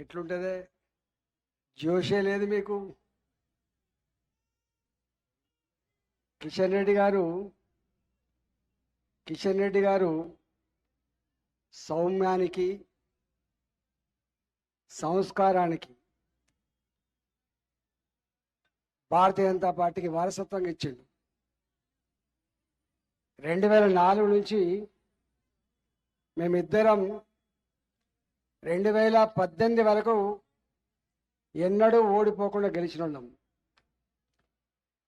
ఎట్లుంటుంది? జోషే లేదు మీకు. కిషన్ రెడ్డి గారు కిషన్ రెడ్డి గారు సౌమ్యానికి సంస్కారానికి భారతీయ జనతా పార్టీకి వారసత్వంగా ఇచ్చిండు. రెండు వేల నాలుగు నుంచి మేమిద్దరం రెండు వేల పద్దెనిమిది వరకు ఎన్నడూ ఓడిపోకుండా గెలిచిన ఉన్నాం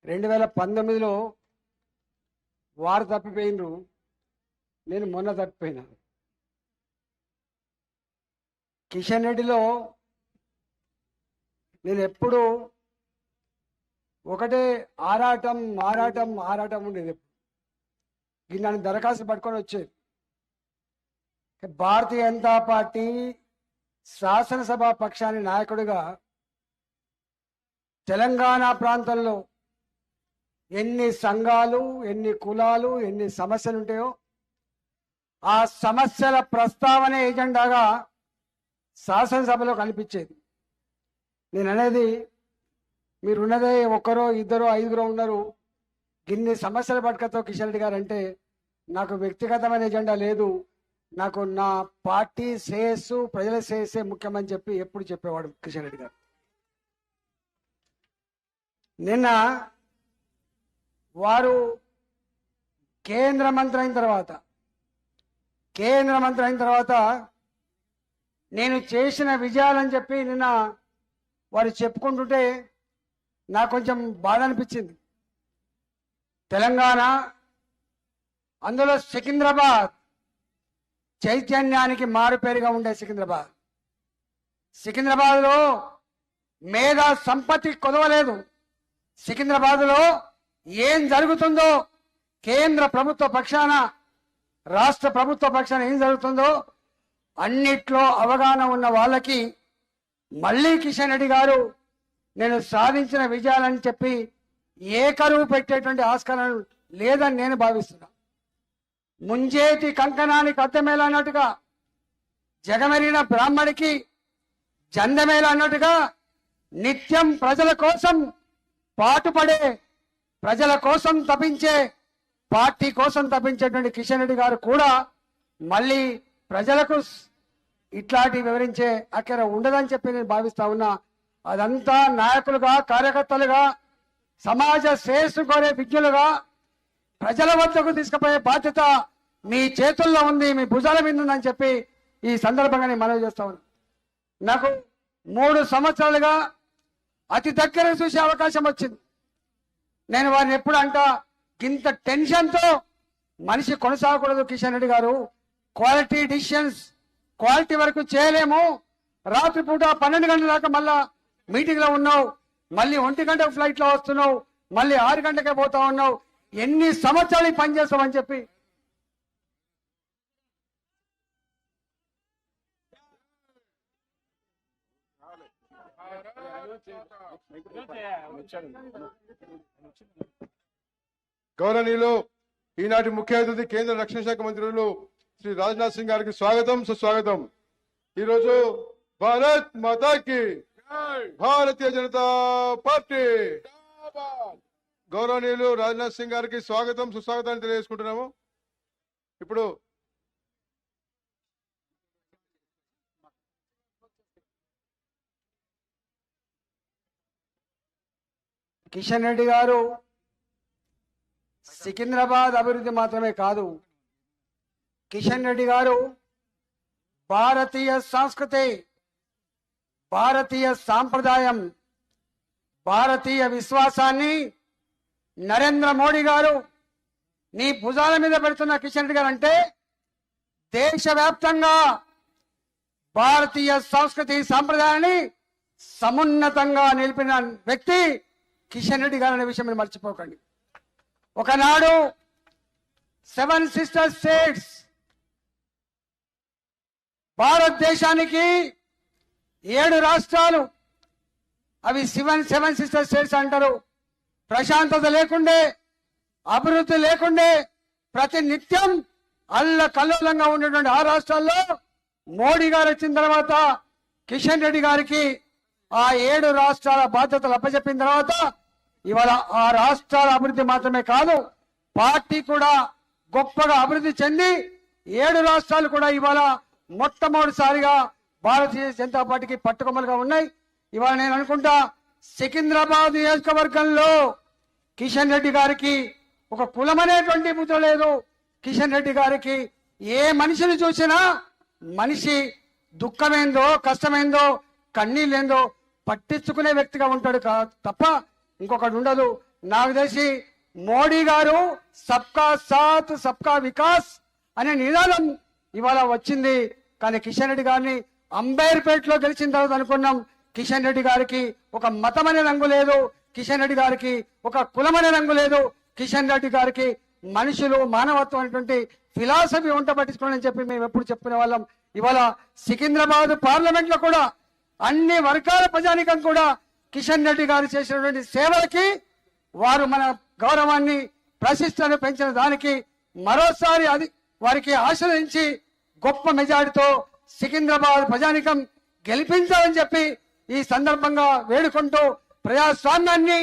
రెండు వేల పంతొమ్మిదిలో వారు తప్పిపోయినరు. నేను మొన్న తప్పిపోయినా. కిషన్ రెడ్డిలో నేను ఎప్పుడు ఒకటే ఆరాటం ఆరాటం ఆరాటం ఉండేది ఎప్పుడు. నన్ను దరఖాస్తు పట్టుకొని వచ్చేది. భారతీయ జనతా పార్టీ శాసనసభ పక్షాన్ని నాయకుడిగా తెలంగాణ ప్రాంతంలో ఎన్ని సంఘాలు ఎన్ని కులాలు ఎన్ని సమస్యలు ఉంటాయో ఆ సమస్యల ప్రస్తావన ఏజెండాగా శాసనసభలో కనిపించేది. నేను అనేది మీరు ఉన్నదే ఒక్కరో ఇద్దరో ఐదుగురో ఉన్నారు. గిన్ని సమస్యల పట్టుకతో కిషన్ రెడ్డి గారు అంటే నాకు వ్యక్తిగతమైన ఎజెండా లేదు. నాకు నా పార్టీ శ్రేయస్సు ప్రజల శ్రేయస్సే ముఖ్యమని చెప్పి ఎప్పుడు చెప్పేవాడు కిషన్ రెడ్డి గారు. నిన్న వారు కేంద్ర మంత్రి అయిన తర్వాత కేంద్ర మంత్రి అయిన తర్వాత నేను చేసిన విజయాలని చెప్పి నిన్న వారు చెప్పుకుంటుంటే నాకు కొంచెం బాధ అనిపించింది. తెలంగాణ అందులో సికింద్రాబాద్ చైతన్యానికి మారుపేరుగా ఉండే సికింద్రాబాద్. సికింద్రాబాద్లో మేధా సంపత్తి కొదవలేదు. సికింద్రాబాద్లో ఏం జరుగుతుందో కేంద్ర ప్రభుత్వ పక్షాన రాష్ట్ర ప్రభుత్వ పక్షాన ఏం జరుగుతుందో అన్నిట్లో అవగాహన ఉన్న వాళ్ళకి మళ్ళీ కిషన్ రెడ్డి గారు నేను సాధించిన విజయాలని చెప్పి ఏకరువు పెట్టేటువంటి ఆస్కారం లేదని నేను భావిస్తున్నా. ముంజేటి కంకణానికి అద్దమేలా అన్నట్టుగా జగమెరిన బ్రాహ్మడికి జందమేలా అన్నట్టుగా నిత్యం ప్రజల కోసం పాటుపడే ప్రజల కోసం తపించే పార్టీ కోసం తప్పించేటువంటి కిషన్ రెడ్డి గారు కూడా మళ్ళీ ప్రజలకు ఇట్లాంటి వివరించే అక్కడ ఉండదని చెప్పి నేను భావిస్తా ఉన్నా. అదంతా నాయకులుగా కార్యకర్తలుగా సమాజ శ్రేయస్సు కోరే విజ్ఞులుగా ప్రజల వద్దకు తీసుకుపోయే బాధ్యత మీ చేతుల్లో ఉంది మీ భుజాల మీద ఉందని చెప్పి ఈ సందర్భంగా నేను మనవి చేస్తా నాకు మూడు సంవత్సరాలుగా అతి దగ్గర చూసే అవకాశం వచ్చింది. నేను వారిని ఎప్పుడు అంటా ఇంత టెన్షన్తో మనిషి కొనసాగకూడదు కిషన్ రెడ్డి గారు. క్వాలిటీ డిసిషన్స్ క్వాలిటీ వరకు చేయలేము. రాత్రిపూట పన్నెండు గంటల దాకా మళ్ళా మీటింగ్లో ఉన్నావు. మళ్ళీ ఒంటి గంట ఫ్లైట్లో వస్తున్నావు. మళ్ళీ ఆరు గంటకే పోతా ఉన్నావు. ఎన్ని సంవత్సరాలు ఈ పని చేస్తావని చెప్పి. గౌరవనీయులు ఈనాటి ముఖ్య అతిథి కేంద్ర రక్షణ శాఖ మంత్రులు శ్రీ రాజ్నాథ్ సింగ్ గారికి స్వాగతం సుస్వాగతం. ఈరోజు భారత్ మాతాకి భారతీయ జనతా పార్టీ. గౌరవనీయులు రాజ్నాథ్ సింగ్ గారికి స్వాగతం సుస్వాగతాన్ని తెలియజేసుకుంటున్నాము. ఇప్పుడు కిషన్ రెడ్డి గారు సికింద్రాబాద్ అభివృద్ధి మాత్రమే కాదు కిషన్ రెడ్డి గారు భారతీయ సంస్కృతి భారతీయ సాంప్రదాయం భారతీయ విశ్వాసాన్ని నరేంద్ర మోడీ గారు నీ భుజాల మీద పెడుతున్న కిషన్ రెడ్డి గారు అంటే దేశవ్యాప్తంగా భారతీయ సంస్కృతి సాంప్రదాయాన్ని సమున్నతంగా నిలిపిన వ్యక్తి కిషన్ రెడ్డి గారు అనే విషయం మీరు మర్చిపోకండి. ఒకనాడు సెవెన్ సిస్టర్ స్టేట్స్ భారతదేశానికి ఏడు రాష్ట్రాలు అవి సెవెన్ సెవెన్ సిస్టర్ స్టేట్స్ అంటారు. ప్రశాంతత లేకుండే అభివృద్ధి లేకుండే ప్రతి నిత్యం అల్ల కల్లోలంగా ఉన్నటువంటి ఆ రాష్ట్రాల్లో మోడీ గారు వచ్చిన తర్వాత కిషన్ రెడ్డి గారికి ఆ ఏడు రాష్ట్రాల బాధ్యతలు అప్పచెప్పిన తర్వాత ఇవాళ ఆ రాష్ట్రాల అభివృద్ధి మాత్రమే కాదు పార్టీ కూడా గొప్పగా అభివృద్ధి చెంది ఏడు రాష్ట్రాలు కూడా ఇవాళ మొట్టమొదటిసారిగా భారతీయ జనతా పార్టీకి పట్టుకొమ్మలుగా ఉన్నాయి. ఇవాళ నేను అనుకుంటా సికింద్రాబాద్ నియోజకవర్గంలో కిషన్ రెడ్డి గారికి ఒక కులం అనేటువంటి ముద్ర లేదు. కిషన్ రెడ్డి గారికి ఏ మనిషిని చూసినా మనిషి దుఃఖమేందో కష్టమేందో కన్నీళ్ళేందో పట్టించుకునే వ్యక్తిగా ఉంటాడు కా- తప్ప ఇంకొకటి ఉండదు. నాకు తెలిసి మోడీ గారు సబ్కా సాత్ సబ్కా వికాస్ అనే నినాదం ఇవాళ వచ్చింది. కానీ కిషన్ రెడ్డి గారిని అంబేర్పేటలో గెలిచిన తర్వాత అనుకున్నాం. కిషన్ రెడ్డి గారికి ఒక మతమనే రంగు లేదు. కిషన్ రెడ్డి గారికి ఒక కులం రంగు లేదు. కిషన్ రెడ్డి గారికి మనుషులు మానవత్వం అనేటువంటి ఫిలాసఫీ వంట పట్టించుకోవాలని చెప్పి మేము ఎప్పుడు చెప్పుకునే వాళ్ళం. ఇవాళ సికింద్రాబాద్ పార్లమెంట్లో కూడా అన్ని వర్గాల ప్రజానికం కూడా కిషన్ రెడ్డి గారు చేసినటువంటి సేవలకి వారు మన గౌరవాన్ని ప్రశిష్టను పెంచిన దానికి మరోసారి అది వారికి ఆశ్రయించి గొప్ప మెజారిటీతో సికింద్రాబాద్ ప్రజానికం గెలిపించాలని చెప్పి ఈ సందర్భంగా వేడుకుంటూ ప్రజాస్వామ్యాన్ని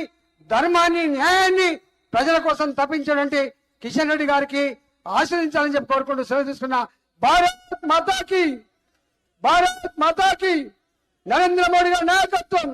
ధర్మాన్ని న్యాయాన్ని ప్రజల కోసం తప్పించినటువంటి కిషన్ రెడ్డి గారికి ఆశ్రయించాలని చెప్పి కోరుకుంటూ సెలవు తీసుకున్న భారత్ మాతాకి భారత్ మాతాకి నరేంద్ర మోడీ గారి నాయకత్వం.